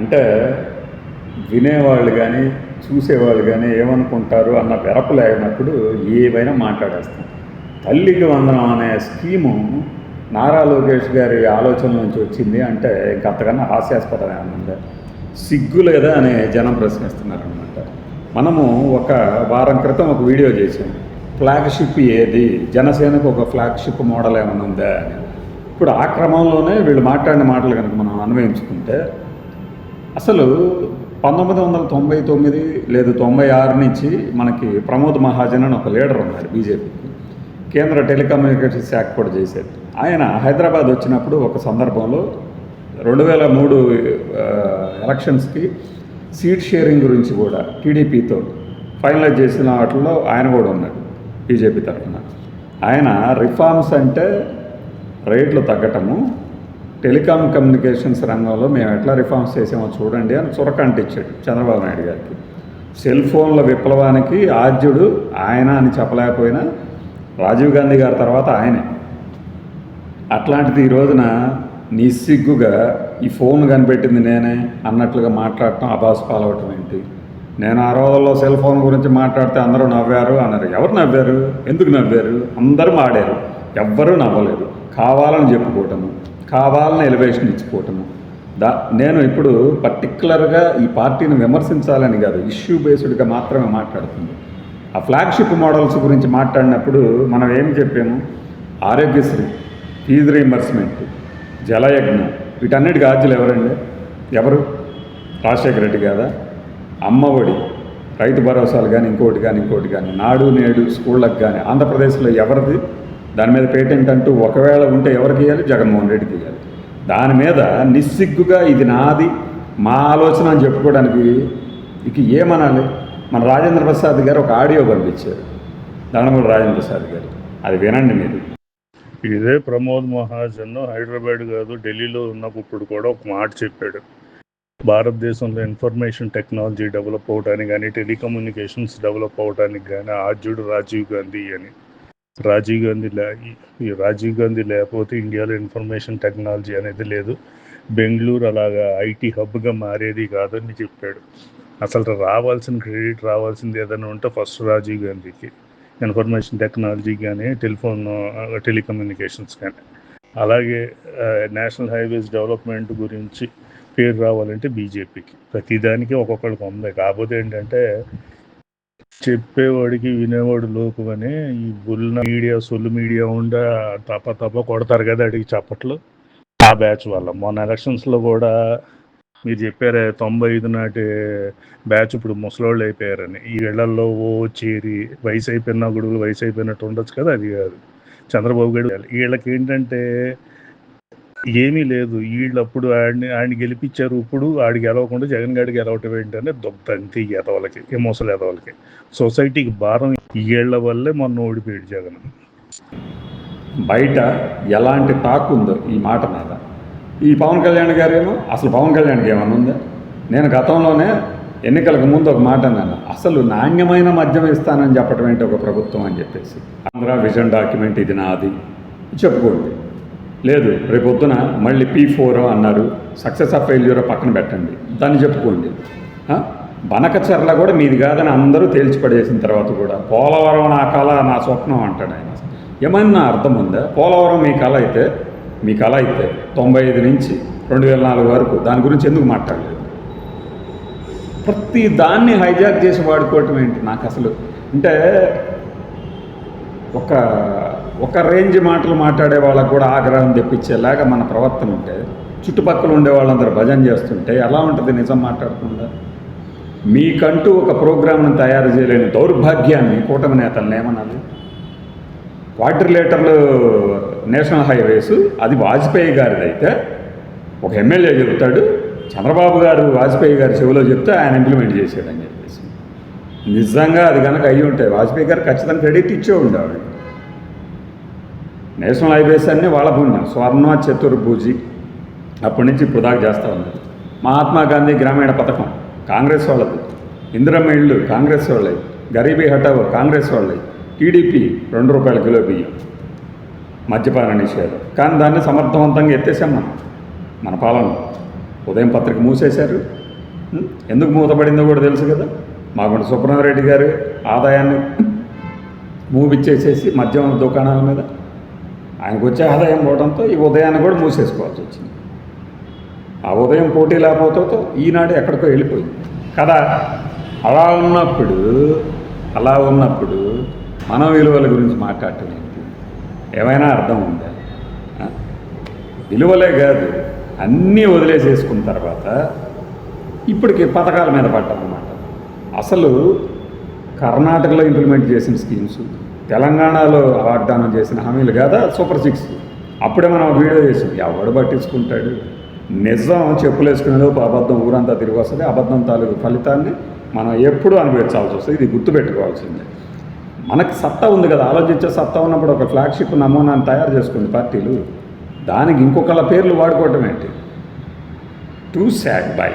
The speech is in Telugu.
అంటే వినేవాళ్ళు కానీ చూసేవాళ్ళు కానీ ఏమనుకుంటారు అన్న వెరపు లేనప్పుడు ఏవైనా మాట్లాడేస్తాం. తల్లికి వందనం అనే స్కీము నారా లోకేష్ గారి ఆలోచన నుంచి వచ్చింది అంటే ఇంకంతకన్నా హాస్యాస్పదమే ఉందా సిగ్గు లేదా అని జనం ప్రశ్నిస్తున్నారనమాట మనము ఒక వారం క్రితం ఒక వీడియో చేసాం ఫ్లాగ్షిప్ ఏది? జనసేనకు ఒక ఫ్లాగ్షిప్ మోడల్ ఏమైనా ఉందా అని. ఇప్పుడు ఆ క్రమంలోనే వీళ్ళు మాట్లాడిన మాటలు కనుక మనం అన్వయించుకుంటే అసలు పంతొమ్మిది వందల తొంభై తొమ్మిది లేదు తొంభై ఆరు నుంచి మనకి ప్రమోద్ మహాజన్ అని ఒక లీడర్ ఉన్నాడు బీజేపీకి కేంద్ర టెలికమ్యూనికేషన్ శాఖ కూడా చేసేది ఆయన హైదరాబాద్ వచ్చినప్పుడు ఒక సందర్భంలో రెండు వేల మూడు ఎలక్షన్స్కి సీట్ షేరింగ్ గురించి కూడా టీడీపీతో ఫైనలైజ్ చేసిన వాటిల్లో ఆయన కూడా ఉన్నాడు బీజేపీ తరఫున. ఆయన రిఫార్మ్స్ అంటే రేట్లు తగ్గటము టెలికాం కమ్యూనికేషన్స్ రంగంలో మేము ఎట్లా రిఫార్మ్స్ చేసామో చూడండి అని చురకంట ఇచ్చాడు చంద్రబాబు నాయుడు గారికి. సెల్ ఫోన్ల విప్లవానికి ఆద్యుడు ఆయన అని చెప్పలేకపోయినా రాజీవ్ గాంధీ గారి తర్వాత ఆయనే. అట్లాంటిది ఈ రోజున నిస్సిగ్గుగా ఈ ఫోన్ కనిపెట్టింది నేనే అన్నట్లుగా మాట్లాడటం అబాస్ పాలవటం ఏంటి? నేను ఆ రోజుల్లో సెల్ ఫోన్ గురించి మాట్లాడితే అందరూ నవ్వారు అన్నారు ఎవరు నవ్వారు? ఎందుకు నవ్వారు? అందరూ ఆడారు ఎవ్వరూ నవ్వలేదు. కావాలని చెప్పుకోవటము. కావాలని ఎలివేషన్ ఇచ్చిపోవటము. దా నేను ఇప్పుడు పర్టికులర్గా ఈ పార్టీని విమర్శించాలని కాదు ఇష్యూ బేస్డ్గా మాత్రమే మాట్లాడుతుంది. ఆ ఫ్లాగ్షిప్ మోడల్స్ గురించి మాట్లాడినప్పుడు మనం ఏం చెప్పాము? ఆరోగ్యశ్రీ ఫీజు రీంబర్స్మెంట్ జలయజ్ఞం వీటన్నిటికి ఆద్యులు ఎవరండి? ఎవరు? రాజశేఖర రెడ్డి కాదా అమ్మఒడి రైతు భరోసాలు కానీ ఇంకోటి కానీ ఇంకోటి కానీ నాడు నేడు స్కూళ్ళకి కానీ ఆంధ్రప్రదేశ్లో ఎవరిది? దాని మీద పేటెంట్ అంటూ ఒకవేళ ఉంటే ఎవరికి ఇవ్వాలి జగన్మోహన్ రెడ్డికి ఇవ్వాలి దాని మీద నిస్సిగ్గుగా ఇది నాది మా ఆలోచన అని చెప్పుకోవడానికి ఇక ఏమనాలి? మన రాజేంద్ర ప్రసాద్ గారు ఒక ఆడియో పంపించారు. దండమూరి రాజేంద్ర ప్రసాద్ గారు. అది వినండి మీరు. ఇదే ప్రమోద్ మహాజన్ హైదరాబాద్ కాదు ఢిల్లీలో ఉన్నప్పుడు కూడా ఒక మాట చెప్పాడు. భారతదేశంలో ఇన్ఫర్మేషన్ టెక్నాలజీ డెవలప్ అవడానికి కానీ టెలికమ్యూనికేషన్స్ డెవలప్ అవడానికి కానీ ఆర్జుడు రాజీవ్ గాంధీ అని. రాజీవ్ గాంధీ లే ఈ- రాజీవ్ గాంధీ లేకపోతే ఇండియాలో ఇన్ఫర్మేషన్ టెక్నాలజీ అనేది లేదు. బెంగళూరు అలాగా ఐటీ హబ్గా మారేది కాదని చెప్పాడు. అసలు రావాల్సిన క్రెడిట్ రావాల్సింది ఏదైనా ఉంటే ఫస్ట్ రాజీవ్ గాంధీకి. ఇన్ఫర్మేషన్ టెక్నాలజీ కానీ టెలిఫోన్ టెలికమ్యూనికేషన్స్ కానీ అలాగే నేషనల్ హైవేస్ డెవలప్మెంట్ గురించి పేరు రావాలంటే బీజేపీకి. ప్రతిదానికి ఒక్కొక్కరికి ఉంది. కాకపోతే ఏంటంటే చెప్పేవాడికి వినేవాడు లోకు అని ఈ బుల్ మీడియా సొల్లు మీడియా ఉండా తప్ప తప్ప కొడతారు కదా అడిగి చప్పట్లు. ఆ బ్యాచ్ వల్ల. మొన్న ఎలక్షన్స్లో కూడా మీరు చెప్పారే తొంభై ఐదు నాటి బ్యాచ్ ఇప్పుడు ముసలోళ్ళు అయిపోయారని. ఈ ఇళ్ళలో ఓ చేరి వయసు అయిపోయిన గొడుగులు వయసు అయిపోయినట్టు ఉండొచ్చు కదా అది కాదు. చంద్రబాబు గారు వీళ్ళకి ఏంటంటే ఏమీ లేదు. వీళ్ళు అప్పుడు ఆడిని ఆయన గెలిపించారు ఇప్పుడు ఆడికి గెలవకుండా జగన్ గారికి గెలవటం ఏంటంటే దొబ్బంతి ఎదవలకి ఎమోసలు ఎదవలకి సొసైటీకి భారం వీళ్ళ వల్లే మొన్న ఓడిపోయాడు జగన్. బయట ఎలాంటి టాక్ ఉందో ఈ మాట మీద. ఈ పవన్ కళ్యాణ్ గారేమో అసలు పవన్ కళ్యాణ్కి ఏమన్నా ఉందా? నేను గతంలోనే ఎన్నికలకు ముందు ఒక మాట అన్నాను. అసలు నాణ్యమైన మద్యం ఇస్తానని చెప్పడం ఏంటి ఒక ప్రభుత్వం అని చెప్పేసి. ఆంధ్ర విజన్ డాక్యుమెంట్ ఇది నాది. చెప్పుకోండి. లేదు రేపొద్దున మళ్ళీ పీ ఫోర్ అన్నారు. సక్సెస్ ఆఫ్ ఫెయిల్యూర్ పక్కన పెట్టండి. దాన్ని చెప్పుకోండి. బనక బనకచర్ల కూడా మీది కాదని అందరూ తేల్చిపడేసిన తర్వాత కూడా పోలవరం నా కళ నా స్వప్నం అంటాడు ఆయన. ఏమన్నా అర్థం ఉందా? పోలవరం మీ కళ అయితే మీ కళ అయితే తొంభై ఐదు నుంచి రెండు వేల నాలుగు వరకు దాని గురించి ఎందుకు మాట్లాడలేదు? ప్రతి దాన్ని హైజాక్ చేసి వాడుకోవటం ఏంటి నాకు అసలు? అంటే ఒక ఒక రేంజ్ మాటలు మాట్లాడే వాళ్ళకు కూడా ఆగ్రహం తెప్పించేలాగా మన ప్రవర్తన ఉంటే చుట్టుపక్కల ఉండే వాళ్ళందరూ భజన చేస్తుంటే ఎలా ఉంటుంది నిజం మాట్లాడకుండా? మీకంటూ ఒక ప్రోగ్రామ్ను తయారు చేయలేని దౌర్భాగ్యాన్ని కూటమి నేతలను ఏమనాలి? క్వార్టర్లేటర్లు నేషనల్ హైవేస్ అది వాజ్పేయి గారిది అయితే ఒక ఎమ్మెల్యే చెబుతాడు చంద్రబాబు గారు వాజ్పేయి గారి చెవిలో చెప్తే ఆయన ఇంప్లిమెంట్ చేసాడని చెప్పేసి. నిజంగా అది కనుక అయ్యి ఉంటే వాజ్పేయి గారు ఖచ్చితంగా క్రెడిట్ ఇచ్చే ఉండేవాడు నేషనల్ హైవేస్ అన్నీ వాళ్ళ పుణ్యం స్వర్ణ చతుర్భుజి అప్పటి నుంచి ఇప్పుడు దాకా చేస్తూ ఉంది మహాత్మా గాంధీ గ్రామీణ పథకం కాంగ్రెస్ వాళ్ళది. ఇందిరమ్మ ఇళ్ళు కాంగ్రెస్ వాళ్ళవి గరీబీ హటావో కాంగ్రెస్ వాళ్ళవి టీడీపీ రెండు రూపాయల కిలో బియ్యం. మద్యపాన నిషేధం. కానీ దాన్ని సమర్థవంతంగా ఎత్తేసాం మనం. మన పాలన. ఉదయం పత్రిక మూసేశారు. ఎందుకు మూతపడిందో కూడా తెలుసు కదా. మాగుంట సుబ్రహ్మరెడ్డి గారు ఆదాయాన్ని మూవిచ్చేసేసి మద్యం దుకాణాల మీద ఆయనకు వచ్చే ఆదాయం పోవడంతో ఈ ఉదయాన్ని కూడా మూసేసుకోవాల్సి వచ్చింది. ఆ ఉదయం పోటీ లేకపోతే ఈనాడు ఎక్కడికో వెళ్ళిపోయింది. కదా అలా ఉన్నప్పుడు అలా ఉన్నప్పుడు మన విలువల గురించి మాట్లాడటం ఏంటి? ఏమైనా అర్థం ఉందా? విలువలే కాదు అన్నీ వదిలేసేసుకున్న తర్వాత ఇప్పటికి పథకాల మీద పడ్డామన్నమాట. అసలు కర్ణాటకలో ఇంప్లిమెంట్ చేసిన స్కీమ్స్ తెలంగాణలో వాగ్దానం చేసిన హామీలు కాదా? సూపర్ సిక్స్ అప్పుడే మనం వీడియో చేసాం. ఎవడు పట్టించుకుంటాడు? నిజం చెప్పులేసుకునేదో అబద్ధం ఊరంతా తిరిగి వస్తుంది. అబద్ధం తాలూకు ఫలితాన్ని మనం ఎప్పుడూ అనుభవించాల్సి వస్తుంది. ఇది గుర్తుపెట్టుకోవాల్సిందే. మనకు సత్తా ఉంది కదా. ఆలోచించే సత్తా ఉన్నప్పుడు ఒక ఫ్లాగ్షిప్ నమూనాన్ని తయారు చేసుకుంది పార్టీలు దానికి ఇంకొకళ్ళ పేర్లు వాడుకోవటం ఏంటి? Two sad by